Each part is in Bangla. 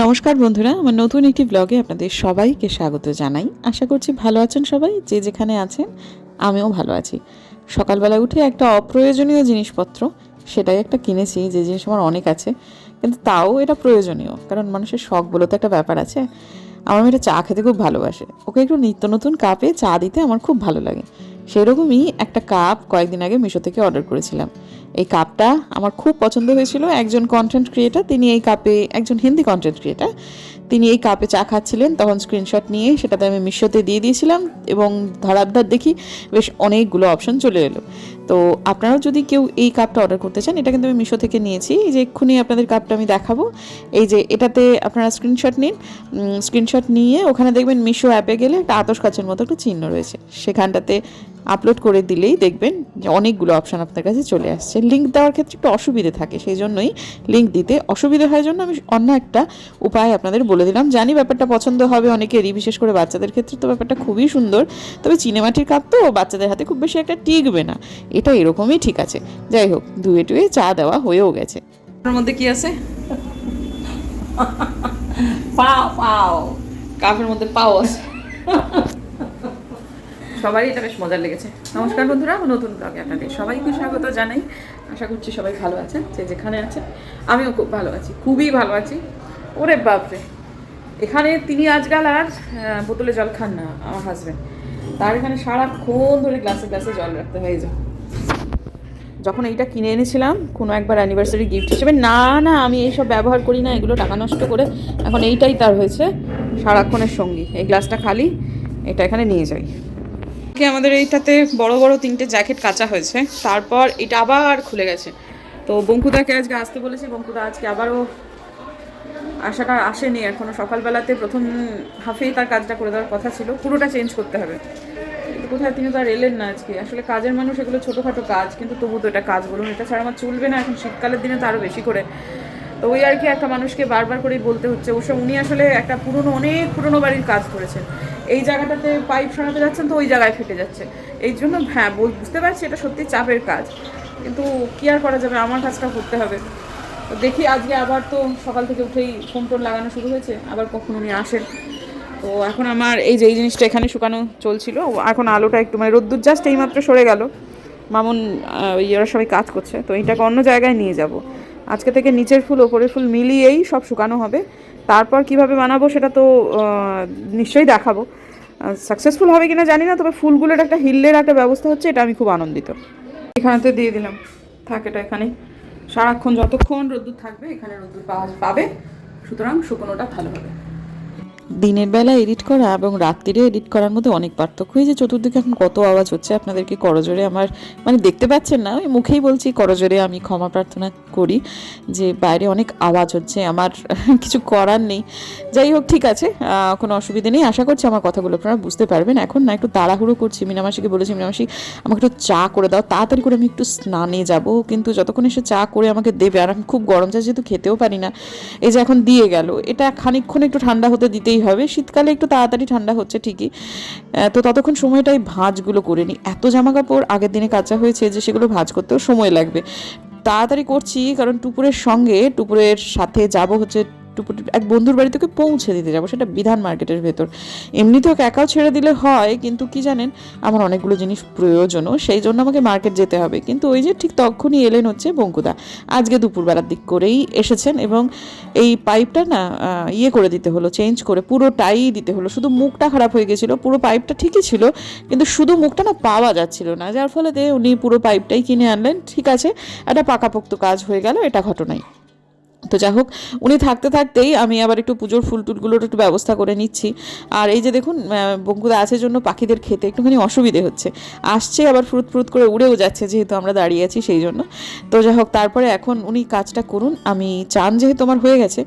নমস্কার বন্ধুরা, আমার নতুন একটি ব্লগে আপনাদের সবাইকে স্বাগত জানাই। আশা করছি ভালো আছেন সবাই, যে যেখানে আছেন, আমিও ভালো আছি। সকালবেলা উঠে একটা অপ্রয়োজনীয় জিনিসপত্র, সেটাই একটা কিনেছি, যে জিনিস আমার অনেক আছে, কিন্তু তাও এটা প্রয়োজনীয়, কারণ মানুষের শখ বলে তো একটা ব্যাপার আছে। আমার মেয়েটা চা খেতে খুব ভালোবাসে। ওকে একটু নিত্য নতুন কাপে চা দিতে আমার খুব ভালো লাগে। সেরকমই একটা কাপ কয়েকদিন আগে মিশো থেকে অর্ডার করেছিলাম। এই কাপটা আমার খুব পছন্দ হয়েছিল। একজন কন্টেন্ট ক্রিয়েটার তিনি এই কাপে একজন হিন্দি কন্টেন্ট ক্রিয়েটার তিনি এই কাপে চা খাচ্ছিলেন। তখন স্ক্রিনশট নিয়ে সেটাতে আমি মিশোতে দিয়ে দিয়েছিলাম এবং ধরাধার দেখি বেশ অনেকগুলো অপশন চলে এলো। তো আপনারাও যদি কেউ এই কাপটা অর্ডার করতে চান, এটা কিন্তু আমি মিশো থেকে নিয়েছি। এই যে এক্ষুনি আপনাদের কাপটা আমি দেখাবো। এই যে এটাতে আপনারা স্ক্রিনশট নিন। স্ক্রিনশট নিয়ে ওখানে দেখবেন মিশো অ্যাপে গেলে একটা আতস কাছের মতো একটা চিহ্ন রয়েছে। সেখানটাতে আপলোড করে দিলেই দেখবেন যে অনেকগুলো অপশান আপনার কাছে চলে আসছে। লিঙ্ক দেওয়ার ক্ষেত্রে একটু অসুবিধে থাকে সেই জন্যই লিঙ্ক দিতে। অসুবিধে হয় জন্য আমি অন্য একটা উপায় আপনাদের বলে দিলাম। জানি ব্যাপারটা পছন্দ হবে অনেকেরই বিশেষ করে বাচ্চাদের ক্ষেত্রে, তো ব্যাপারটা খুবই সুন্দর। তবে চিনেমাটির কাপ তো বাচ্চাদের হাতে খুব বেশি একটা টিকবে না। এটা এরকমই ঠিক আছে। যাই হোক, ধুয়ে টুয়ে চা দেওয়া হয়েও গেছে। মধ্যে কি আছে? পাও পাও। কাপের মধ্যে পাও আছে। সবারই এটা বেশ মজার লেগেছে। নমস্কার বন্ধুরা, নতুন ব্লগে আপনাদের সবাইকে স্বাগত জানাই। আশা করছি সবাই ভালো আছেন, যে যেখানে আছেন, আমিও খুব ভালো আছি, খুবই ভালো আছি। ওরে বাপরে! এখানে তিনি আজকাল আর বোতলে জল খান না, আমার হাজব্যান্ড তার এখানে সারাক্ষণ ধরে গ্লাসে গ্লাসে জল রাখতে হয় এই যে। যখন এইটা কিনে এনেছিলাম, কোনো একবার অ্যানিভার্সারি গিফট হিসেবে, না না, আমি এইসব ব্যবহার করি না, এগুলো টাকা নষ্ট করে, এখন এইটাই তার হয়েছে, সারাক্ষণের সঙ্গী। এই গ্লাসটা খালি, এটা এখানে নিয়ে যাই। কি আমাদের এইটাতে বড় বড় তিনটে জ্যাকেট কাঁচা হয়েছে। তারপর এটা আবার খুলে গেছে। তো বঙ্কুদাকে আজকে আসতে বলেছি। বঙ্কুদা আজকে আবারও আশাটা আসেনি এখনও। সকালবেলাতে প্রথম হাফেই তার কাজটা করে দেওয়ার কথা ছিল। পুরোটা চেঞ্জ করতে হবে। কোথায় তিনি তো আর এলেন না আজকে। আসলে কাজের মানুষ এগুলো ছোটোখাটো কাজ, কিন্তু তবু তো এটা কাজ বলুন। এটা ছাড়া আমার চলবে না। এখন শীতকালের দিনে তো আরও বেশি করে তো ওই আর কি একটা মানুষকে বারবার করেই বলতে হচ্ছে। ওসব উনি আসলে একটা পুরনো, অনেক পুরনো বাড়ির কাজ করেছেন। এই জায়গাটাতে পাইপ সরাতে যাচ্ছেন তো ওই জায়গায় ফেটে যাচ্ছে। এই জন্য হ্যাঁ বুঝতে পারছি এটা সত্যি চাপের কাজ। কিন্তু কী আর করা যাবে? আমার কাজটা করতে হবে। তো দেখি আজকে আবার তো সকাল থেকে উঠেই ফোন টোন লাগানো শুরু হয়েছে, আবার কখন উনি আসেন। তো এখন আমার এই যে, এই জিনিসটা এখানে শুকানো চলছিল। এখন আলোটা একটু মানে রোদ্দুর জাস্ট এইমাত্র সরে গেল। মামুন ওই ওরা সবাই কাজ করছে, তো এইটাকে অন্য জায়গায় নিয়ে যাব। আজকে থেকে নিচের ফুল, ওপরের ফুল মিলিয়েই সব শুকানো হবে। তারপর কীভাবে বানাবো সেটা তো নিশ্চয়ই দেখাবো। সাকসেসফুল হবে কিনা জানি না, তবে ফুলগুলোর একটা হিল্লের একটা ব্যবস্থা হচ্ছে, এটা আমি খুব আনন্দিত। এখানেতে দিয়ে দিলাম। থাক, এটা এখানে সারাক্ষণ, যতক্ষণ রোদ্দুর থাকবে, এখানে রোদ্দুর পাওয়া পাবে। সুতরাং শুকনোটা ভালো হবে। দিনের বেলা এডিট করা এবং রাত্রিরে এডিট করার মধ্যে অনেক পার্থক্য। এই যে চতুর্দিকে এখন কত আওয়াজ হচ্ছে, আপনাদেরকে করজোরে আমার মানে দেখতে পাচ্ছেন না আমি মুখেই বলছি করজোরে আমি ক্ষমা প্রার্থনা করি যে বাইরে অনেক আওয়াজ হচ্ছে, আমার কিছু করার নেই। যাই হোক, ঠিক আছে কোনো অসুবিধে নেই। আশা করছি আমার কথাগুলো আপনারা বুঝতে পারবেন। এখন না একটু তাড়াহুড়ো করছি, মিনামাসিকে বলেছি, মিনামাসি আমাকে একটু চা করে দাও, তাড়াতাড়ি করে আমি একটু স্নানে যাব, কিন্তু যতক্ষণ এসে চা করে আমাকে দেবে, আর আমি খুব গরম চা যেহেতু খেতেও পারি না, এই যে এখন দিয়ে গেল, এটা খানিকক্ষণ একটু ঠান্ডা হতে দিতেই হবে। শীতকালে একটু তাড়াতাড়ি ঠান্ডা হচ্ছে ঠিকই। তো ততক্ষণ সময়টাই ভাঁজগুলো করে নিই এত জামা কাপড় আগের দিনে কাঁচা হয়েছে যে সেগুলো ভাঁজ করতেও সময় লাগবে। তাড়াতাড়ি করছি কারণ টুপুরের সঙ্গে টুপুরের সাথে যাব হচ্ছে টুপুর এক বন্ধুর বাড়ি থেকে পৌঁছে দিতে যাব, সেটা বিধান মার্কেটের ভেতর। এমনিতে ওকে একাও ছেড়ে দিলে হয়, কিন্তু কি জানেন, আমার অনেকগুলো জিনিস প্রয়োজনও, সেই জন্য আমাকে মার্কেট যেতে হবে। কিন্তু ওই যে ঠিক তখনই এলেন হচ্ছে বঙ্কুদা। আজকে দুপুরবেলার দিক করেই এসেছেন এবং এই পাইপটা না ইয়ে করে দিতে হলো চেঞ্জ করে পুরোটাই দিতে হলো। শুধু মুখটা খারাপ হয়ে গেছিল, পুরো পাইপটা ঠিকই ছিল, কিন্তু শুধু মুখটা না পাওয়া যাচ্ছিল না, যার ফলে উনি পুরো পাইপটাই কিনে আনলেন, ঠিক আছে, একটা পাকাপোক্ত কাজ হয়ে গেল, এটা ঘটনাই। তো যাই হোক, উনি থাকতে থাকতেই আমি আবার একটু পুজোর ফুল টুলগুলোর একটু ব্যবস্থা করে নিচ্ছি। আর এই যে দেখুন বঙ্কুদা আছে জন্য পাখিদের খেতে একটুখানি অসুবিধে হচ্ছে। আসছে আবার ফ্রুত ফ্রুত করে উড়েও যাচ্ছে যেহেতু আমরা দাঁড়িয়ে আছি সেই জন্য। তো যাই হোক, তারপরে এখন উনি কাজটা করুন। আমি চান যেহেতু আমার হয়ে গেছে,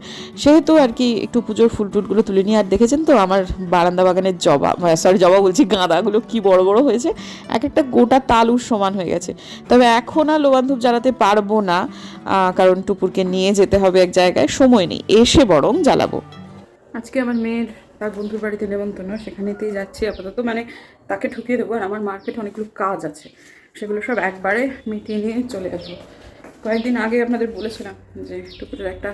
সেহেতু আর কি একটু পুজোর ফুল টুলগুলো তুলে নিয়ে আর দেখেছেন তো আমার বারান্দা বাগানের জবা সরি জবা বলছি, গাঁদাগুলো কি বড় বড় হয়েছে। এক একটা গোটা তালুর সমান হয়ে গেছে। তবে এখন আর লোবান্ধব জ্বালাতে পারব না কারণ টুপুরকে নিয়ে যেতে হবে এক জায়গায়, সময় নেই, এসে বরং জ্বালাবো। আজকে আমার মেয়ের তার বন্ধুর বাড়িতে নেমন্তন্ন, সেখানেতেই যাচ্ছি আপাতত মানে তাকে ঢুকিয়ে দেবো, আর আমার মার্কেটে অনেকগুলো কাজ আছে, সেগুলো সব একবারে মিটিয়ে নিয়ে চলে আসব। কয়েকদিন আগে আপনাদের বলেছিলাম যে টুকুরের একটা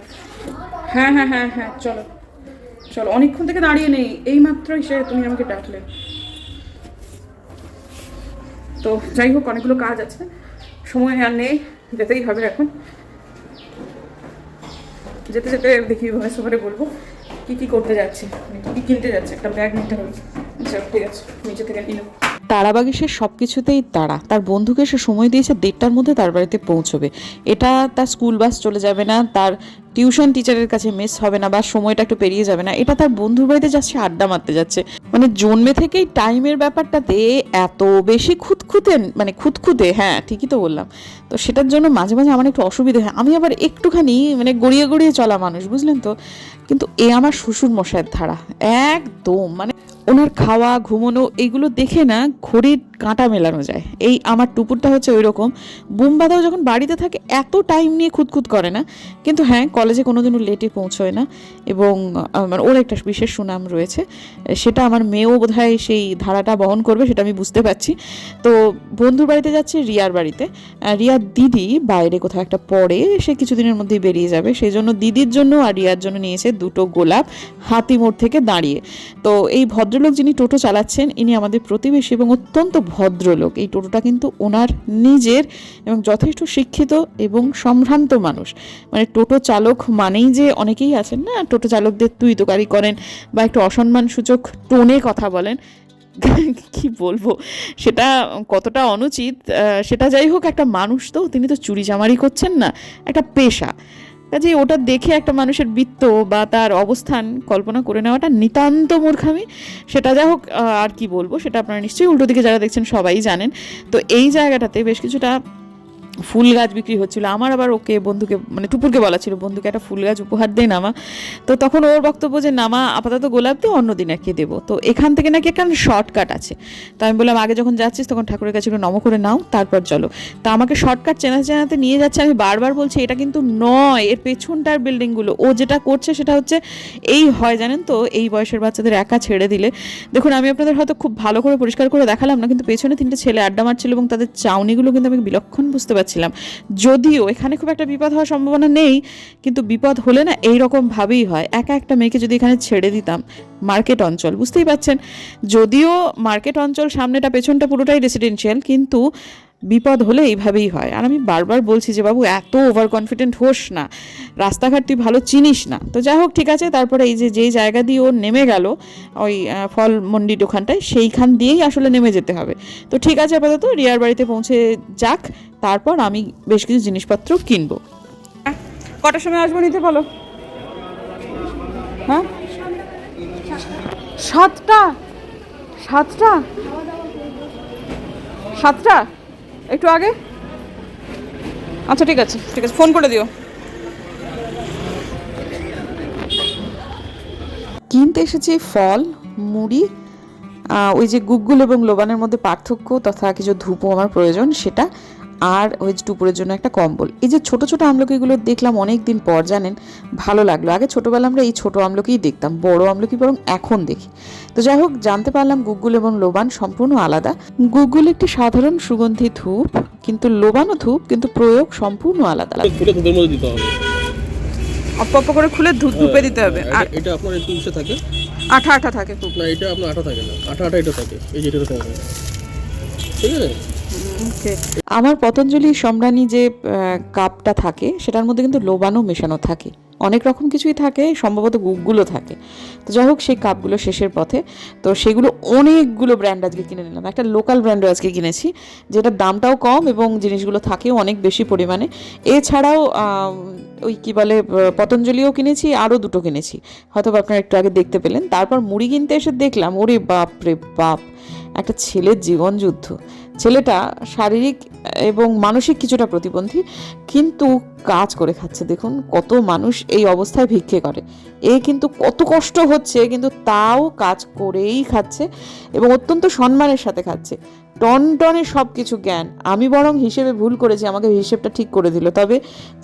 হ্যাঁ হ্যাঁ হ্যাঁ হ্যাঁ চলো। চলো, অনেকক্ষণ থেকে দাঁড়িয়ে নেই, এই মাত্রই সে তুমি আমাকে ডাকলে। তো যাই হোক, অনেকগুলো কাজ আছে, সময় আর নেই, যেতেই হবে এখন। যেতে যেতে দেখি ভয়েস ওভারে বলব, কী কী করতে যাচ্ছে মানে কী কী কিনতে যাচ্ছে, একটা ব্যাগ নিতে হবে। আচ্ছা ঠিক আছে, নিচে থেকে নিলাম। তারাবাগে সে সব কিছুতেই তারা। তার বন্ধুকে সে সময় দিয়েছে দেড়টার মধ্যে তার বাড়িতে পৌঁছবে। এটা তার স্কুল বাস চলে যাবে না, তার টিউশন টিচারের কাছে মিস হবে না বা সময়টা একটু পেরিয়ে যাবে না। এটা তার বন্ধুর বাড়িতে যাচ্ছে আড্ডা মারতে যাচ্ছে। মানে জন্মে থেকেই টাইমের ব্যাপারটাতে এত বেশি খুঁতখুঁতে মানে খুঁতখুঁতে হ্যাঁ ঠিকই তো বললাম। তো সেটার জন্য মাঝে মাঝে আমার একটু অসুবিধা হয়। আমি আবার একটুখানি মানে গড়িয়ে গড়িয়ে চলা মানুষ, বুঝলেন তো? কিন্তু এ আমার শ্বশুর মশাইয়ের ধারা। একদম মানে ওনার খাওয়া, ঘুমোনো এইগুলো দেখে না ঘড়ির কাঁটা মেলানো যায়। এই আমার টুপুরটা হচ্ছে ওই রকম বুমবাদাও যখন বাড়িতে থাকে, এত টাইম নিয়ে খুঁতখুত করে না। কিন্তু হ্যাঁ কলেজে কোনোদিনও লেটে পৌঁছয় না এবং আমার ওর একটা বিশেষ সুনাম রয়েছে। সেটা আমার মেয়েও বোধহয় সেই ধারাটা বহন করবে, সেটা আমি বুঝতে পারছি। তো বন্ধুর বাড়িতে যাচ্ছে রিয়ার বাড়িতে। রিয়ার দিদি বাইরে কোথাও একটা পড়ে, সে কিছুদিনের মধ্যেই বেরিয়ে যাবে। সেই জন্য দিদির জন্য আর রিয়ার জন্য নিয়েছে দুটো গোলাপ হাতিমোড় থেকে দাঁড়িয়ে। তো এই ভদ্রলোক যিনি টোটো চালাচ্ছেন, ইনি আমাদের প্রতিবেশী এবং অত্যন্ত ভদ্রলোক। এই টোটোটা কিন্তু ওনার নিজের এবং যথেষ্ট শিক্ষিত এবং সম্ভ্রান্ত মানুষ। মানে টোটো চালক মানেই যে অনেকেই আছেন না, টোটো চালকদের তুই তোকারি করেন বা একটু অসম্মানসূচক টোনে কথা বলেন, কি বলব? সেটা কতটা অনুচিত সেটা যাই হোক, একটা মানুষ তো, তিনি তো চুরি চামারি করছেন না, একটা পেশা। কাজে ওটা দেখে একটা মানুষের বৃত্ত বা তার অবস্থান কল্পনা করে নেওয়াটা নিতান্ত মূর্খামি। সেটা যা হোক আর কি বলব, সেটা আপনারা নিশ্চয়ই উল্টো দিকে যারা দেখছেন সবাই জানেন। তো এই জায়গাটাতে বেশ কিছুটা ফুল গাছ বিক্রি হচ্ছিল। আমার আবার ওকে, বন্ধুকে মানে টুপুরকে বলা ছিল, বন্ধুকে একটা ফুল গাছ উপহার দেয় নামা। তো তখন ওর বক্তব্য যে, নামা, আপাতত গোলাপ দিয়ে অন্য দিন একে দেবো। তো এখান থেকে নাকি একটা শর্টকাট আছে। তো আমি বললাম, আগে যখন যাচ্ছিস তখন ঠাকুরের কাছে নম করে নাও, তারপর চলো। তো আমাকে শর্টকাট চেনাতে চেনাতে নিয়ে যাচ্ছে। আমি বারবার বলছি, এটা কিন্তু নয়, এর পেছনটার বিল্ডিংগুলো। ও যেটা করছে সেটা হচ্ছে, এই হয় জানেন তো, এই বয়সের বাচ্চাদের একা ছেড়ে দিলে। দেখুন, আমি আপনাদের হয়তো খুব ভালো করে পরিষ্কার করে দেখালাম না, কিন্তু পেছনে তিনটে ছেলে আড্ডা মারছিল এবং তাদের চাউনিগুলো কিন্তু আমি বিলক্ষণ বুঝতে পারছিলাম যদিও এখানে খুব একটা বিপদ হওয়ার সম্ভাবনা নেই, কিন্তু বিপদ হলে না এই রকম ভাবেই হয়। একা একটা মেয়েকে যদি এখানে ছেড়ে দিতাম, মার্কেট অঞ্চল, বুঝতেই পাচ্ছেন যদিও মার্কেট অঞ্চল সামনেটা পেছনটা পুরোটাই রেসিডেন্সিয়াল কিন্তু বিপদ হলে এইভাবেই হয়। আর আমি বারবার বলছি যে, বাবু, এত ওভার কনফিডেন্ট হোস না। রাস্তাঘাট তুই ভালো চিনিস না। তো যাই হোক, ঠিক আছে, তারপরে এই যে, যেই জায়গা দিয়ে ও নেমে গেল, ওই ফল মন্ডির ওখানটায় সেইখান দিয়েই আসলে নেমে যেতে হবে। তো ঠিক আছে, আপাতত রিয়ার বাড়িতে পৌঁছে যাক, তারপর আমি বেশ কিছু জিনিসপত্র কিনবো। কটার সময় আসব নিতে বলো? হ্যাঁ? সাতটা? সাতটা? সাতটা? একটু আগে? আচ্ছা ঠিক আছে ঠিক আছে ফোন করে দিও। কিনতে এসেছি ফল, মুড়ি ওই যে গুগল এবং লোবানের মধ্যে পার্থক্য তথা কিছু ধূপও আমার প্রয়োজন, সেটা আর ওই যে টুপুরের জন্য একটা কম্বল। এই যে ছোট ছোট আমলকিগুলো দেখলাম অনেক দিন পর জানেন? ভালো লাগল। আগে ছোটোবেলা আমরা এই ছোট আমলকিই দেখতাম বড় আমলকি বরং এখন দেখি। তো যাই হোক জানতে পারলাম গুগল এবং লোবান সম্পূর্ণ আলাদা। গুগল একটি সাধারণ সুগন্ধি ধূপ কিন্তু লোবানও ধূপ কিন্তু প্রয়োগ সম্পূর্ণ আলাদা ফুটে ধূপের মধ্যে দিতে হবে। অল্প অল্প করে খুলে ধূপ ধূপে দিতে হবে। আর এটা- আপনার একটু ইসে থাকে। আঠা আঠা থাকে খুব। না এটা আপনার আটা থাকে না। আটা আটা এটা থাকে। এই যেটা থাকে। ঠিক আছে? আমার পতঞ্জলি সম্রাণী যে কাপটা থাকে, সেটার মধ্যে কিন্তু লোবানও মেশানো থাকে। অনেক রকম কিছুই থাকে, সম্ভবত গুগগুলো থাকে। তো যাই হোক, সেই কাপগুলো শেষের পথে। তো সেগুলো অনেকগুলো ব্র্যান্ড আজকে কিনে নিলাম। একটা লোকাল ব্র্যান্ডও আজকে কিনেছি যেটার দামটাও কম এবং জিনিসগুলো থাকেও অনেক বেশি পরিমাণে। এছাড়াও ওই কি বলে পতঞ্জলিও কিনেছি, আরও দুটো কিনেছি। হয়তো আপনারা একটু আগে দেখতে পেলেন। তারপর মুড়ি কিনতে এসে দেখলাম, ওরে বাপ রে বাপ! একটা ছেলের জীবন যুদ্ধ। ছেলেটা শারীরিক এবং মানসিক কিছুটা প্রতিবন্ধী, কিন্তু কাজ করে খাচ্ছে। দেখুন, কত মানুষ এই অবস্থায় ভিক্ষে করে। এ কিন্তু কত কষ্ট হচ্ছে, কিন্তু তাও কাজ করেই খাচ্ছে এবং অত্যন্ত সম্মানের সাথে খাচ্ছে। টন টনে সব কিছু জ্ঞান। আমি বরং হিসেবে ভুল করেছি, আমাকে হিসেবটা ঠিক করে দিল। তবে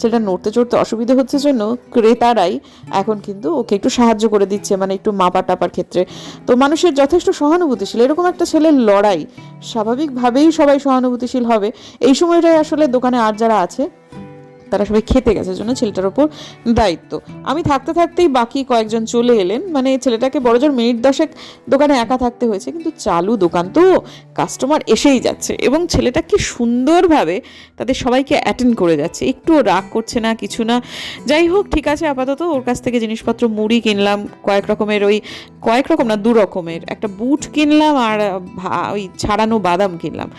সেটা নড়তে চড়তে অসুবিধে হচ্ছে জন্য ক্রেতারাই এখন কিন্তু ওকে একটু সাহায্য করে দিচ্ছে মানে একটু মাপা টাপার ক্ষেত্রে। তো মানুষের যথেষ্ট সহানুভূতিশীল। এরকম একটা ছেলের লড়াই, স্বাভাবিকভাবেই সবাই সহানুভূতিশীল হবে। এই সময়টাই আসলে দোকানে আর যারা আছে? তারা সবাই খেতে গেছে জন্য ছেলেটার ওপর দায়িত্ব। আমি থাকতে থাকতেই বাকি কয়েকজন চলে এলেন। মানে ছেলেটাকে বড়জোর মিনিট দশেক দোকানে একা থাকতে হয়েছে, কিন্তু চালু দোকান তো কাস্টমার এসেই যাচ্ছে এবং ছেলেটা কি সুন্দরভাবে তাদের সবাইকে অ্যাটেন্ড করে যাচ্ছে। একটুও রাগ করছে না, কিছু না। যাই হোক, ঠিক আছে, আপাতত ওর কাছ থেকে জিনিসপত্র, মুড়ি কিনলাম, কয়েক রকমের ওই, কয়েক রকম না, দু রকমের। একটা বুট কিনলাম আর ওই ছাড়ানো বাদাম কিনলাম।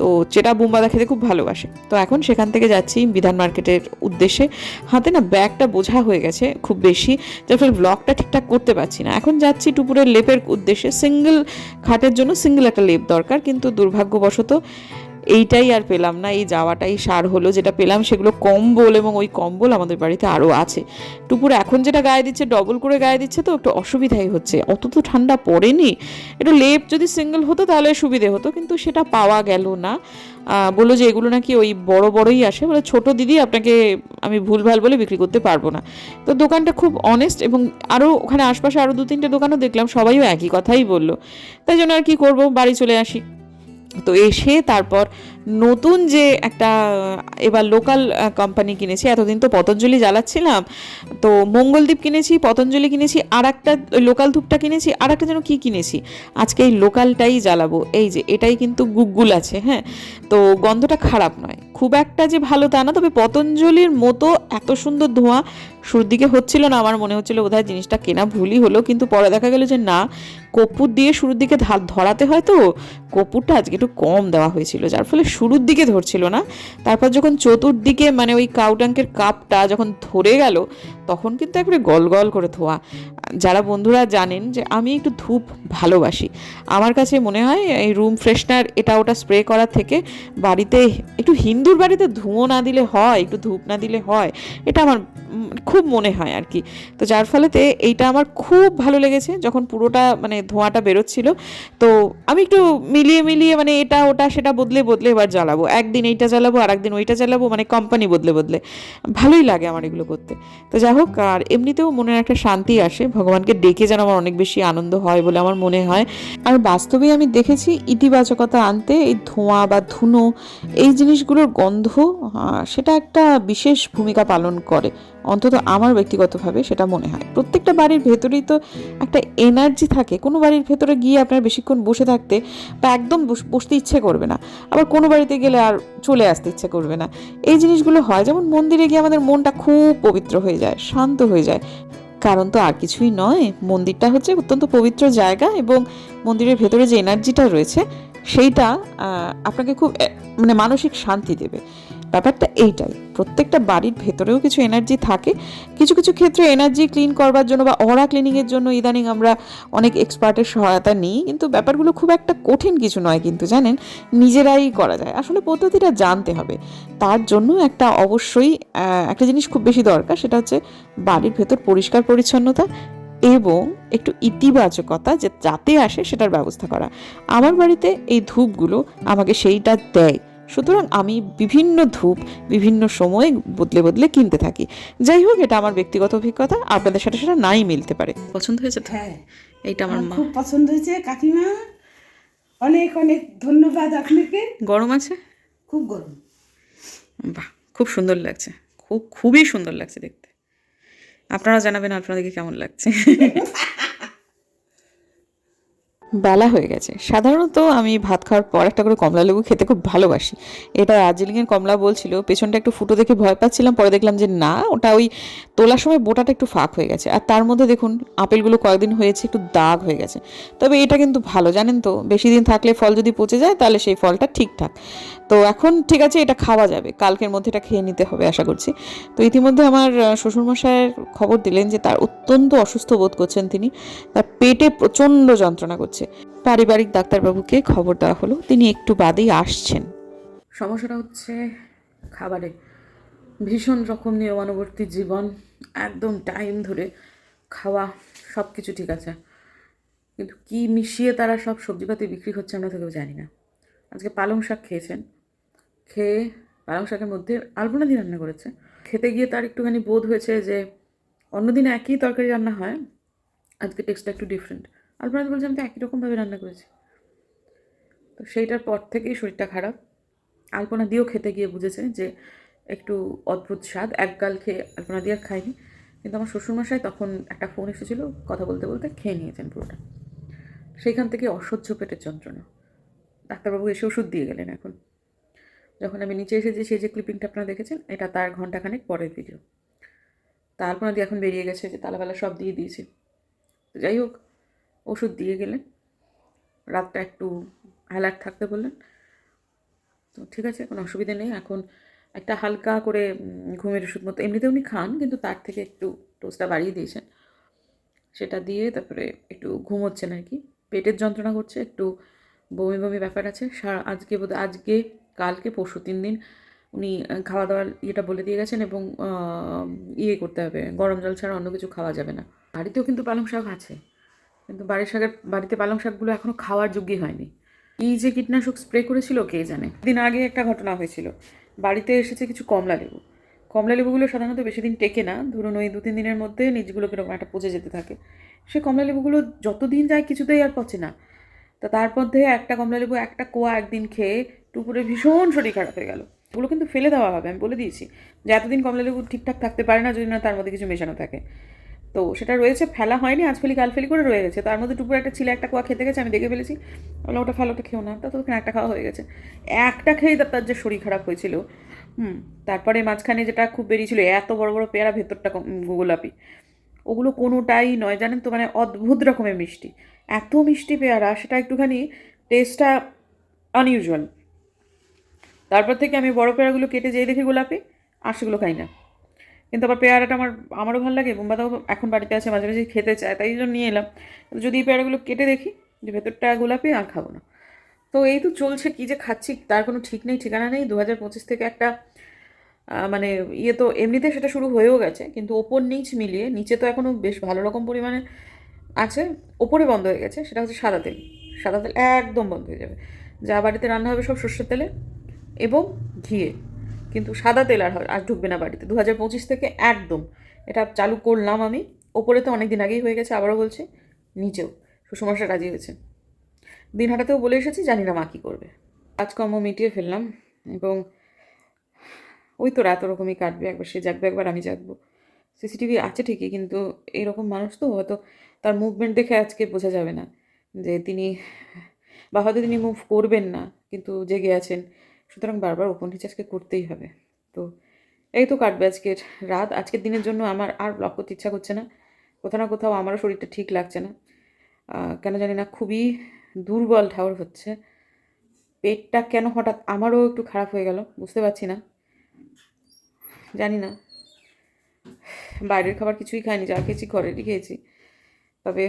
তো যেটা বুমবাদা খেতে খুব ভালোবাসে। তো এখন সেখান থেকে যাচ্ছি বিধান মার্কেটের উদ্দেশ্যে। হাতে না ব্যাগটা বোঝা হয়ে গেছে খুব বেশি, যার ফলে ব্লগটা ঠিকঠাক করতে পারছি না। এখন যাচ্ছি টুপুরের লেপের উদ্দেশ্যে। সিঙ্গেল খাটের জন্য সিঙ্গেল একটা লেপ দরকার, কিন্তু দুর্ভাগ্যবশত এইটাই আর পেলাম না, এই যাওয়াটাই সার হলো, যেটা পেলাম সেগুলো কম্বল এবং ওই কম্বল আমাদের বাড়িতে আরও আছে। টুপুর এখন যেটা গায়ে দিচ্ছে ডবল করে গায়ে দিচ্ছে তো একটু অসুবিধাই হচ্ছে। অত তো ঠান্ডা পড়েনি, একটু লেপ যদি সিঙ্গেল হতো তাহলে সুবিধে হতো, কিন্তু সেটা পাওয়া গেল না। বলল যে এগুলো নাকি ওই বড় বড়ই আসে, বলে ছোট দিদি আপনাকে আমি ভুলভাল বলে বিক্রি করতে পারব না। তো দোকানটা খুব অনেস্ট এবং আরও ওখানে আশপাশে আরও দু তিনটে দোকানও দেখলাম, সবাইও একই কথাই বলল। তাই জন্য আর কি করব, বাড়ি চলে আসি। তো এসে তারপর নতুন যে একটা, এবার লোকাল কোম্পানি কিনেছি, এতদিন তো পতঞ্জলি জ্বালাচ্ছিলাম, তো মঙ্গলদ্বীপ কিনেছি, পতঞ্জলি কিনেছি আর একটা লোকাল ধূপটা কিনেছি আর একটা যেন কী কিনেছি, আজকে এই লোকালটাই জ্বালাবো, এই যে এটাই কিন্তু গুগগুল আছে হ্যাঁ তো গন্ধটা খারাপ নয়, খুব একটা যে ভালো তা না, তবে পতঞ্জলির মতো এত সুন্দর ধোঁয়া শুরুর দিকে হচ্ছিল না, আমার মনে হচ্ছিল বোধহয় জিনিসটা কেনা ভুলই হলো, কিন্তু পরে দেখা গেল যে না কপুর দিয়ে শুরুর দিকে ধরাতে হয় তো, কপুরটা আজকে একটু কম দেওয়া হয়েছিল, যার ফলে শুরুর দিকে ধরছিল না। তারপর যখন চতুর্দিকে মানে ওই কাউটাঙ্কের কাপটা যখন ধরে গেল, তখন কিন্তু একবারে গল গল করে ধোয়া। যারা বন্ধুরা জানেন যে আমি একটু ধূপ ভালোবাসি, আমার কাছে মনে হয় এই রুম ফ্রেশনার এটা ওটা স্প্রে করার থেকে বাড়িতে একটু হিন্দুর বাড়িতে ধুঁয়ো না দিলে হয়, একটু ধূপ না দিলে হয়, এটা আমার খুব মনে হয় আর কি। তো যার ফলেতে এইটা আমার খুব ভালো লেগেছে, যখন পুরোটা মানে ধোঁয়াটা বেরোচ্ছিল। তো আমি একটু মিলিয়ে মিলিয়ে মানে এটা, ওটা, সেটা বদলে বদলে এবার জ্বালাবো। একদিন এইটা জ্বালাবো আর একদিন ওইটা জ্বালাবো মানে কোম্পানি বদলে বদলে। ভালোই লাগে আমার এগুলো করতে। তো যাই হোক, আর এমনিতেও মনের একটা শান্তি আসে। ভগবানকে ডেকে যেন আমার অনেক বেশি আনন্দ হয় বলে আমার মনে হয়। আর বাস্তবেই আমি দেখেছি ইতিবাচকতা আনতে, এই ধোঁয়া বা ধুনো, এই জিনিসগুলোর গন্ধ সেটা একটা বিশেষ ভূমিকা পালন করে। অন্তত আমার ব্যক্তিগতভাবে সেটা মনে হয়। প্রত্যেকটা বাড়ির ভেতরেই তো একটা এনার্জি থাকে। কোনো বাড়ির ভেতরে গিয়ে আপনার বেশিক্ষণ বসে থাকতে বা একদম বস- বসতে ইচ্ছে করবে না। আবার কোনো বাড়িতে গেলে আর চলে আসতে ইচ্ছে করবে না। এই জিনিসগুলো হয়। যেমন মন্দিরে গিয়ে আমাদের মনটা খুব পবিত্র হয়ে যায়, শান্ত হয়ে যায়। কারণ তো আর কিছুই নয়। মন্দিরটা হচ্ছে অত্যন্ত পবিত্র জায়গা এবং মন্দিরের ভেতরে যে এনার্জিটা রয়েছে, সেইটা আপনাকে খুব মানে মানসিক শান্তি দেবে। ব্যাপারটা এইটাই। প্রত্যেকটা বাড়ির ভেতরেও কিছু এনার্জি থাকে। কিছু কিছু ক্ষেত্রে এনার্জি ক্লিন করবার জন্য বা অরা ক্লিনিংয়ের জন্য ইদানিং আমরা অনেক এক্সপার্টের সহায়তা নিই। কিন্তু ব্যাপারগুলো খুব একটা কঠিন কিছু নয় কিন্তু, জানেন? নিজেরাই করা যায়। আসলে পদ্ধতিটা জানতে হবে। তার জন্য একটা অবশ্যই একটা জিনিস খুব বেশি দরকার, সেটা হচ্ছে বাড়ির ভেতর পরিষ্কার পরিচ্ছন্নতা এবং একটু ইতিবাচকতা যে যাতে আসে সেটার ব্যবস্থা করা। আমার বাড়িতে এই ধূপগুলো আমাকে সেইটা দেয়। সুতরাং আমি বিভিন্ন ধূপ বিভিন্ন সময়ে বদলে বদলে কিনতে থাকি। যাই হোক এটা আমার ব্যক্তিগত অভিজ্ঞতা আপনাদের সাথে সেটা নাই মিলতে পারে। পছন্দ হয়েছে তো? হ্যাঁ। এইটা আমার আমার মা খুব পছন্দ হয়েছে কাকিমা। অনেক অনেক ধন্যবাদ আপনাকে। গরম আছে? খুব গরম। বাহ খুব সুন্দর লাগছে। খুব খুবই সুন্দর লাগছে দেখতে। আপনারা জানাবেন আপনাদেরকে কেমন লাগছে। বেলা হয়ে গেছে। সাধারণত আমি ভাত খাওয়ার পর একটা করে কমলা লেবু খেতে খুব ভালোবাসি। এটা দার্জিলিংয়ের কমলা বলছিল পেছনটা একটু ফুটো দেখে ভয় পাচ্ছিলাম পরে দেখলাম যে না ওটা ওই তোলার সময় বোটাটা একটু ফাঁক হয়ে গেছে। আর তার মধ্যে দেখুন আপেলগুলো কয়েকদিন হয়েছে একটু দাগ হয়ে গেছে। তবে এটা কিন্তু ভালো জানেন তো? বেশি দিন থাকলে ফল যদি পচে যায় তাহলে সেই ফলটা ঠিকঠাক। তো এখন ঠিক আছে এটা খাওয়া যাবে। কালকের মধ্যে এটা খেয়ে নিতে হবে আশা করছি। তো ইতিমধ্যে আমার আহ, শ্বশুরমশাইয়ের খবর দিলেন যে তার অত্যন্ত অসুস্থ বোধ করছেন তিনি। তার পেটে প্রচণ্ড যন্ত্রণা করছে। পারিবারিক ডাক্তারবাবুকে খবর দেওয়া হলো। তিনি একটু বাদেই আসছেন। সমস্যাটা হচ্ছে খাবারে। ভীষণ রকম নিয়মানুবর্তী জীবন, একদম টাইম ধরে খাওয়া সব কিছু ঠিক আছে। কিন্তু কি মিশিয়ে তারা সব সবজিপাতি বিক্রি হচ্ছে আমরা তো কেউ জানি না। আজকে পালং শাক খেয়েছেন। খেয়ে পালং শাকের মধ্যে আলপনা দিয়ে রান্না করেছে। খেতে গিয়ে তার একটুখানি বোধ হয়েছে যে, অন্যদিন একই তরকারি রান্না হয়, আজকে টেস্টটা একটু ডিফারেন্ট আলপনা বলছে, আমি তো একই রকমভাবে রান্না করেছি। তো সেইটার পর থেকেই শরীরটা খারাপ। আলপনা দিয়েও খেতে গিয়ে বুঝেছে যে একটু অদ্ভুত স্বাদ। এক গাল খেয়ে আলপনা দিয়ে আর খাইনি কিন্তু আমার শ্বশুরমশাই তখন একটা ফোন এসেছিল কথা বলতে বলতে খেয়ে নিয়েছেন পুরোটা। সেইখান থেকে অসহ্য পেটের যন্ত্রণা। ডাক্তারবাবু এসে ওষুধ দিয়ে গেলেন এখন। যখন আমি নিচে এসেছি, সেই যে ক্লিপিংটা আপনারা দেখেছেন, এটা তার ঘন্টাখানেক পরের ভিডিও তা আলপনা দিয়ে এখন বেরিয়ে গেছে যে তালাবেলা সব দিয়ে দিয়েছি। তো যাই হোক ওষুধ দিয়ে গেলেন। রাতটা একটু অ্যালার্ট থাকতে বললেন। তো ঠিক আছে, কোনো অসুবিধা নেই। এখন একটা হালকা করে ঘুমের ওষুধ মতো এমনিতে উনি খান, কিন্তু তার থেকে একটু ডোজটা বাড়িয়ে দিয়েছেন। সেটা দিয়ে তারপরে একটু ঘুমোচ্ছেন আর কি। পেটের যন্ত্রণা করছে, একটু বমি বমি ব্যাপার আছে। সারা আজকে বোধ আজকে, কালকে, পরশু তিন দিন উনি খাওয়া দাওয়ার ইয়েটা বলে দিয়ে গেছেন এবং ইয়ে করতে হবে। গরম জল ছাড়া অন্য কিছু খাওয়া যাবে না। বাড়িতেও কিন্তু পালং শাক আছে। কিন্তু বাড়ির শাকের, বাড়িতে পালং শাকগুলো এখনও খাওয়ার যোগ্যই হয়নি। এই যে কীটনাশক স্প্রে করেছিল কে জানে। দিন আগে একটা ঘটনা হয়েছিল। বাড়িতে এসেছে কিছু কমলা লেবু। কমলা লেবুগুলো সাধারণত বেশি দিন টেকে না। ধরুন ওই দু তিন দিনের মধ্যে নিজগুলো কীরকম একটা পচে যেতে থাকে। সে কমলা লেবুগুলো যত দিন যায় কিছুতেই আর পচে না। তা তার মধ্যে একটা কমলা লেবু, একটা কোয়া একদিন খেয়ে টুপুরে ভীষণ শরীর খারাপ হয়ে গেল। ওগুলো কিন্তু ফেলে দেওয়া হবে, আমি বলে দিয়েছি। যে এতদিন কমলা লেবু ঠিকঠাক থাকতে পারে না যদি না তার মধ্যে কিছু মেশানো থাকে। তো সেটা রয়েছে, ফেলা হয়নি আজ ফেলি কাল ফেলি করে রয়ে গেছে। তার মধ্যে টুপুর একটা ছিলে একটা কোয়া খেতে গেছে, আমি দেখে ফেলেছি। বললাম, ওটা ফেলো, ওটা খেও না। তা তো ওখানে একটা খাওয়া হয়ে গেছে। একটা খেয়েই তার যে শরীর খারাপ হয়েছিল, হুম, তারপরে মাঝখানে যেটা খুব বেরিয়েছিল, এত বড় বড় পেয়ারা, ভেতরটা গোলাপি। ওগুলো কোনোটাই নয়, জানেন তো মানে অদ্ভুত রকমের মিষ্টি। এত মিষ্টি পেয়ারা, সেটা একটুখানি টেস্টটা আনইউজুয়াল তারপর থেকে আমি বড় পেয়ারাগুলো কেটে যেয়ে দেখি গোলাপি, আর সেগুলো খাই না। কিন্তু আবার পেয়ারাটা আমার, আমারও ভালো লাগে, বোম্বাদাও এখন বাড়িতে আছে, মাঝে মাঝে খেতে চায়, তাই জন্য নিয়ে এলাম। যদি এই পেয়ারাগুলো কেটে দেখি, যে ভেতরটা গোলাপি, আর খাব না। তো এই তো চলছে, কী যে খাচ্ছি, তার কোনো ঠিক নেই, ঠিকানা নেই। দু হাজার পঁচিশ থেকে একটা মানে ইয়ে তো এমনিতে সেটা শুরু হয়েও গেছে, কিন্তু ওপর নিচ মিলিয়ে, নিচে তো এখনও বেশ ভালো রকম পরিমাণে আছে, ওপরে বন্ধ হয়ে গেছে, সেটা হচ্ছে সাদা তেল। সাদা তেল একদম বন্ধ হয়ে যাবে। যা বাড়িতে রান্না হবে সব সর্ষের তেলে এবং ঘিয়ে। কিন্তু সাদা তেল আর আর ঢুকবে না বাড়িতে। দু হাজার পঁচিশ থেকে একদম। এটা চালু করলাম আমি। ওপরে তো অনেক দিন আগেই হয়ে গেছে, আবারও বলছি, নিচেও। সুষমাসা রাজি হয়েছে দিন হাটাতেও বলে এসেছি, জানি না মা কী করবে। কাজকর্ম মিটিয়ে ফেললাম এবং ওই তো রাত ওরকমই কাটবে, একবার সে জাগবে, একবার আমি জাগবো। সিসিটিভি আছে ঠিকই, কিন্তু এইরকম মানুষ তো, হয়তো তার মুভমেন্ট দেখে আজকে বোঝা যাবে না যে তিনি বা হয়তো তিনি মুভ করবেন না, কিন্তু জেগে আছেন। সুতরাং বারবার ওপেন নিচে আজকে করতেই হবে। তো এই তো কাটবে আজকের রাত। আজকের দিনের জন্য আমার আর ব্লগ করতে ইচ্ছা করছে না। কোথাও না কোথাও আমারও শরীরটা ঠিক লাগছে না। কেন জানি না খুবই দুর্বল ঠাউর হচ্ছে। পেটটা কেন হঠাৎ আমারও একটু খারাপ হয়ে গেল, বুঝতে পারছি না। জানি না। বাইরের খাবার কিছুই খাইনি, যা খেয়েছি ঘরেরই খেয়েছি। তবে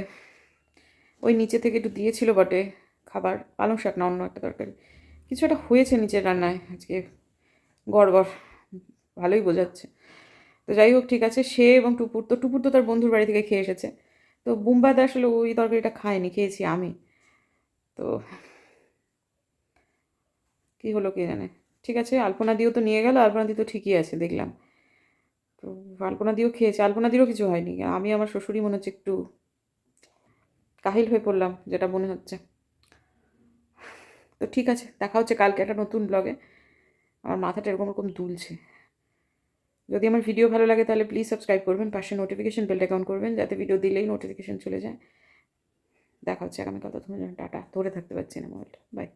ওই নিচে থেকে একটু দিয়েছিল বটে খাবার, পালং শাক না, অন্য একটা তরকারি। কিছু একটা হয়েছে নিচের রান্নায় আজকে। গড়বড় ভালোই বোঝাচ্ছে। তো যাই হোক, ঠিক আছে। সে এবং টুপুর তো টুপুর তো তার বন্ধুর বাড়ি থেকে খেয়ে এসেছে। তো বুম্বাদা আসলে ওই তরকারিটা খায়নি, খেয়েছি আমি। তো কী হলো কে জানে। ঠিক আছে, আলপনা দিয়েও তো নিয়ে গেল, আলপনা দিয়ে তো ঠিকই আছে, দেখলাম। তো আলপনা দিয়েও খেয়েছে। আলপনা দিয়েও কিছু হয়নি। আমি আমার শ্বশুরই মনে হচ্ছে একটু কাহিল হয়ে পড়লাম, যেটা মনে হচ্ছে। তো ঠিক আছে, দেখা হচ্ছে কালকে একটা নতুন ব্লগে আমার মাথাটা এরকম এরকম দুলছে। যদি আমার ভিডিও ভালো লাগে তাহলে প্লিজ সাবস্ক্রাইব করবেন, পাশে নোটিফিকেশন বেলটা অ্যাকাউন্ট করবেন, যাতে ভিডিও দিলেই নোটিফিকেশন চলে যায়। দেখা হচ্ছে আগামীকাল ততক্ষণ টাটা। ধরে থাকতে পারছি না মোবাইলটা বাই